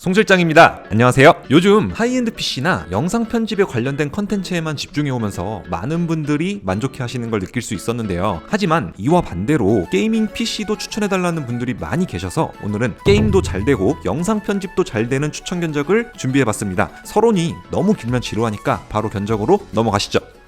송 실장입니다. 안녕하세요. 요즘 하이엔드 PC나 영상 편집에 관련된 컨텐츠에만 집중해 오면서 많은 분들이 만족해 하시는 걸 느낄 수 있었는데요. 하지만 이와 반대로 게이밍 PC도 추천해 달라는 분들이 많이 계셔서 오늘은 게임도 잘 되고 영상 편집도 잘 되는 추천 견적을 준비해 봤습니다. 서론이 너무 길면 지루하니까 바로 견적으로 넘어가시죠.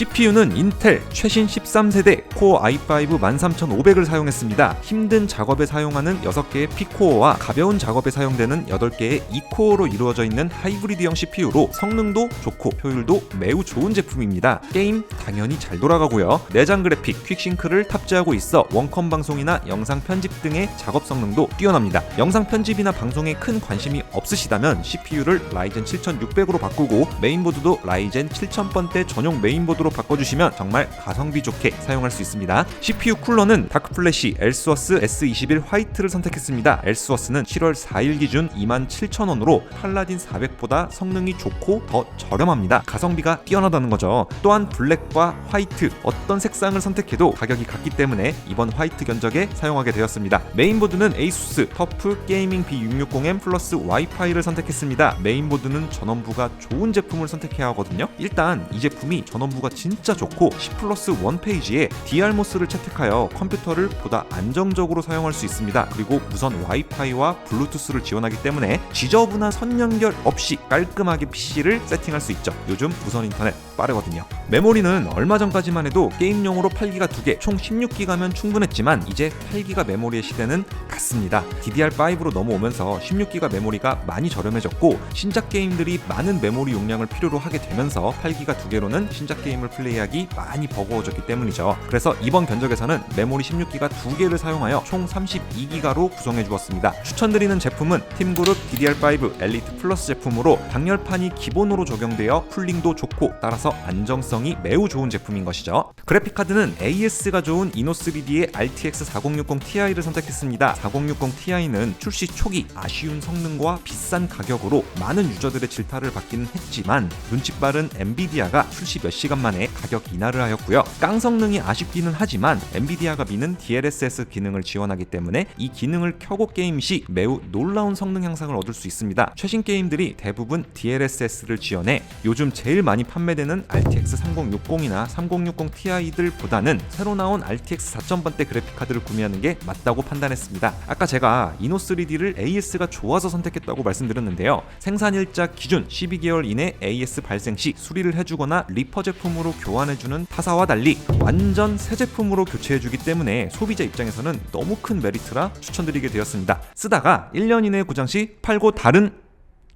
CPU는 인텔 최신 13세대 코어 i5 13500을 사용했습니다. 힘든 작업에 사용하는 6개의 P코어와 가벼운 작업에 사용되는 8개의 E코어로 이루어져 있는 하이브리드형 CPU로 성능도 좋고 효율도 매우 좋은 제품입니다. 게임 당연히 잘 돌아가고요. 내장 그래픽 퀵싱크를 탑재하고 있어 원컴 방송이나 영상 편집 등의 작업 성능도 뛰어납니다. 영상 편집이나 방송에 큰 관심이 없으시다면 CPU를 라이젠 7600으로 바꾸고 메인보드도 라이젠 7000번대 전용 메인보드로 바꿔주시면 정말 가성비 좋게 사용할 수 있습니다. CPU 쿨러는 다크플래시 엘스워스 S21 화이트를 선택했습니다. 엘스워스는 7월 4일 기준 27,000원으로 팔라딘 400보다 성능이 좋고 더 저렴합니다. 가성비가 뛰어나다는 거죠. 또한 블랙과 화이트 어떤 색상을 선택해도 가격이 같기 때문에 이번 화이트 견적에 사용하게 되었습니다. 메인보드는 에이수스 터프 게이밍 B660M 플러스 와이파이를 선택했습니다. 메인보드는 전원부가 좋은 제품을 선택해야 하거든요. 일단 이 제품이 전원부가 진짜 좋고 10 플러스 1 페이지에 DR모스를 채택하여 컴퓨터를 보다 안정적으로 사용할 수 있습니다. 그리고 무선 와이파이와 블루투스를 지원하기 때문에 지저분한 선 연결 없이 깔끔하게 PC를 세팅할 수 있죠. 요즘 무선 인터넷 빠르거든요. 메모리는 얼마 전까지만 해도 게임용으로 8기가 2개, 총 16기가면 충분했지만 이제 8기가 메모리의 시대는 갔습니다. DDR5로 넘어오면서 16기가 메모리가 많이 저렴해졌고 신작 게임들이 많은 메모리 용량을 필요로 하게 되면서 8기가 2개로는 신작 게임 을 플레이하기 많이 버거워졌기 때문이죠. 그래서 이번 견적에서는 메모리 16기가 2개를 사용하여 총 32기가로 구성해 주었습니다. 추천드리는 제품은 팀그룹 DDR5 엘리트 플러스 제품으로 방열판이 기본으로 적용되어 쿨링도 좋고 따라서 안정성이 매우 좋은 제품인 것이죠. 그래픽 카드는 AS가 좋은 이노3D의 RTX 4060 Ti를 선택했습니다. 4060 Ti는 출시 초기 아쉬운 성능과 비싼 가격으로 많은 유저들의 질타를 받기는 했지만 눈치 빠른 엔비디아가 출시 몇 시간 만에 가격 인하를 하였고요. 깡 성능이 아쉽기는 하지만 엔비디아가 미는 DLSS 기능을 지원하기 때문에 이 기능을 켜고 게임 시 매우 놀라운 성능 향상을 얻을 수 있습니다. 최신 게임들이 대부분 DLSS를 지원해 요즘 제일 많이 판매되는 RTX 3060이나 3060 Ti들보다는 새로 나온 RTX 4000번대 그래픽 카드를 구매하는 게 맞다고 판단했습니다. 아까 제가 이노3D를 AS가 좋아서 선택했다고 말씀드렸는데요. 생산 일자 기준 12개월 이내 AS 발생 시 수리를 해주거나 리퍼 제품으로 교환해주는 타사와 달리 완전 새 제품으로 교체해주기 때문에 소비자 입장에서는 너무 큰 메리트라 추천드리게 되었습니다. 쓰다가 1년 이내 고장 시 팔고 다른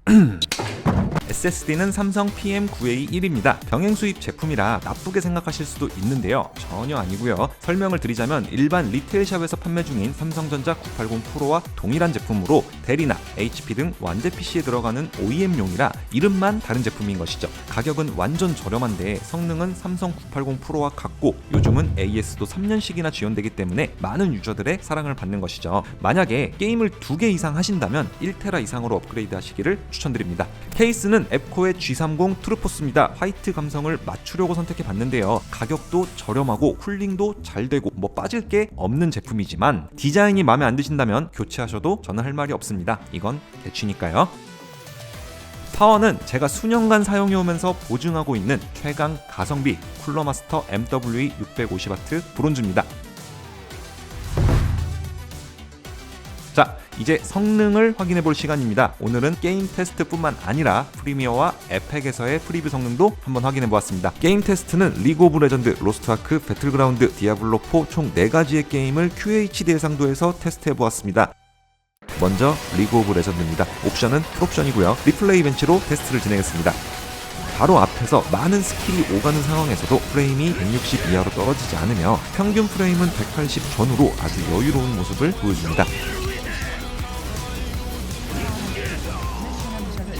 SSD는 삼성 PM9A1입니다. 병행 수입 제품이라 나쁘게 생각하실 수도 있는데요. 전혀 아니고요. 설명을 드리자면 일반 리테일샵에서 판매 중인 삼성전자 980 프로와 동일한 제품으로 델이나 HP 등 완제 PC에 들어가는 OEM용이라 이름만 다른 제품인 것이죠. 가격은 완전 저렴한데 성능은 삼성 980 프로와 같고 요즘은 AS도 3년씩이나 지원되기 때문에 많은 유저들의 사랑을 받는 것이죠. 만약에 게임을 2개 이상 하신다면 1테라 이상으로 업그레이드 하시기를 추천드립니다. 케이스는 앱코의 G30 트루포스입니다. 화이트 감성을 맞추려고 선택해 봤는데요. 가격도 저렴하고 쿨링도 잘 되고 뭐 빠질 게 없는 제품이지만 디자인이 마음에 안 드신다면 교체하셔도 저는 할 말이 없습니다. 이건 개취니까요. 파워는 제가 수년간 사용해 오면서 보증하고 있는 최강 가성비 쿨러마스터 MWE 650W 브론즈입니다. 이제 성능을 확인해 볼 시간입니다. 오늘은 게임 테스트뿐만 아니라 프리미어와 에펙에서의 프리뷰 성능도 한번 확인해 보았습니다. 게임 테스트는 리그 오브 레전드, 로스트아크, 배틀그라운드, 디아블로 4 총 4가지의 게임을 QHD 해상도에서 테스트해 보았습니다. 먼저 리그 오브 레전드입니다. 옵션은 풀옵션이고요. 리플레이 벤치로 테스트를 진행했습니다. 바로 앞에서 많은 스킬이 오가는 상황에서도 프레임이 160 이하로 떨어지지 않으며 평균 프레임은 180 전후로 아주 여유로운 모습을 보여줍니다.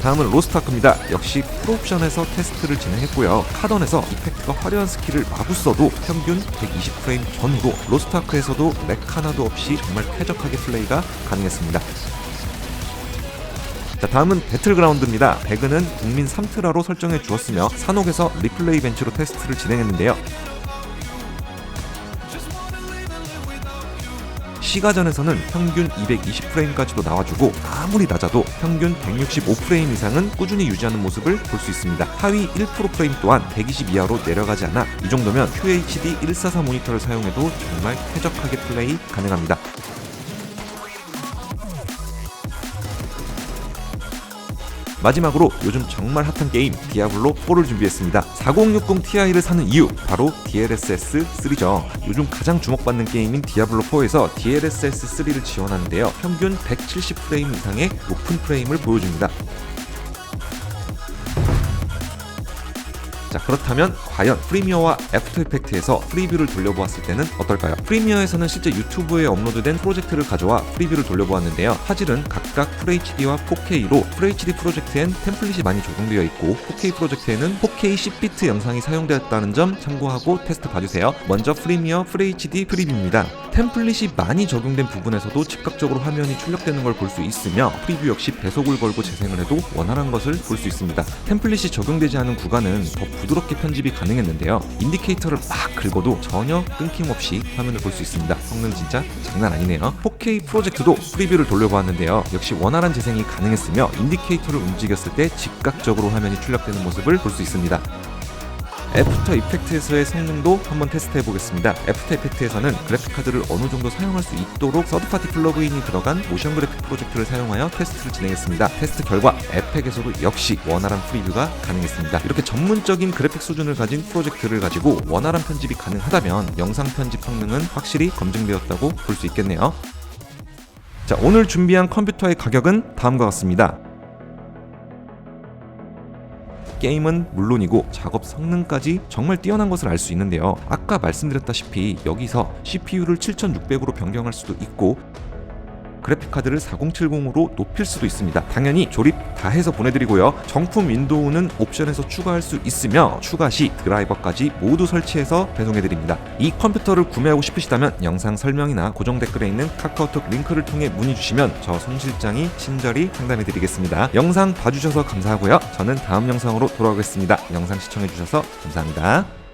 다음은 로스트아크입니다. 역시 풀옵션에서 테스트를 진행했고요. 카던에서 이펙트가 화려한 스킬을 마구 써도 평균 120프레임 전후로 로스트아크에서도 렉 하나도 없이 정말 쾌적하게 플레이가 가능했습니다. 자 다음은 배틀그라운드입니다. 배그는 국민 3트라로 설정해 주었으며 산옥에서 리플레이 벤치로 테스트를 진행했는데요. 시가전에서는 평균 220프레임까지도 나와주고 아무리 낮아도 평균 165프레임 이상은 꾸준히 유지하는 모습을 볼 수 있습니다. 하위 1% 프레임 또한 120 이하로 내려가지 않아 이 정도면 QHD 144 모니터를 사용해도 정말 쾌적하게 플레이 가능합니다. 마지막으로 요즘 정말 핫한 게임 디아블로 4를 준비했습니다. 4060 Ti를 사는 이유 바로 DLSS 3죠. 요즘 가장 주목받는 게임인 디아블로 4에서 DLSS 3를 지원하는데요. 평균 170프레임 이상의 높은 프레임을 보여줍니다. 자 그렇다면 과연 프리미어와 애프터 이펙트에서 프리뷰를 돌려보았을 때는 어떨까요? 프리미어에서는 실제 유튜브에 업로드된 프로젝트를 가져와 프리뷰를 돌려보았는데요. 화질은 각각 FHD와 4K로 FHD 프로젝트엔 템플릿이 많이 적용되어 있고 4K 프로젝트에는 4K 10비트 영상이 사용되었다는 점 참고하고 테스트 봐주세요. 먼저 프리미어 FHD 프리뷰입니다. 템플릿이 많이 적용된 부분에서도 즉각적으로 화면이 출력되는 걸 볼 수 있으며 프리뷰 역시 배속을 걸고 재생을 해도 원활한 것을 볼 수 있습니다. 템플릿이 적용되지 않은 구간은 더 부드럽게 편집이 가능했는데요. 인디케이터를 막 긁어도 전혀 끊김없이 화면을 볼 수 있습니다. 성능 진짜 장난 아니네요. 4K 프로젝트도 프리뷰를 돌려보았는데요. 역시 원활한 재생이 가능했으며 인디케이터를 움직였을 때 즉각적으로 화면이 출력되는 모습을 볼 수 있습니다. 애프터 이펙트에서의 성능도 한번 테스트해 보겠습니다. 애프터 이펙트에서는 그래픽 카드를 어느 정도 사용할 수 있도록 서드파티 플러그인이 들어간 모션 그래픽 프로젝트를 사용하여 테스트를 진행했습니다. 테스트 결과 에펙에서도 역시 원활한 프리뷰가 가능했습니다. 이렇게 전문적인 그래픽 수준을 가진 프로젝트를 가지고 원활한 편집이 가능하다면 영상 편집 성능은 확실히 검증되었다고 볼 수 있겠네요. 자, 오늘 준비한 컴퓨터의 가격은 다음과 같습니다. 게임은 물론이고 작업 성능까지 정말 뛰어난 것을 알 수 있는데요. 아까 말씀드렸다시피 여기서 CPU를 7600으로 변경할 수도 있고 그래픽 카드를 4070으로 높일 수도 있습니다. 당연히 조립 다 해서 보내드리고요. 정품 윈도우는 옵션에서 추가할 수 있으며 추가 시 드라이버까지 모두 설치해서 배송해드립니다. 이 컴퓨터를 구매하고 싶으시다면 영상 설명이나 고정 댓글에 있는 카카오톡 링크를 통해 문의 주시면 저손 실장이 친절히 상담해드리겠습니다. 영상 봐주셔서 감사하고요. 저는 다음 영상으로 돌아오겠습니다. 영상 시청해주셔서 감사합니다.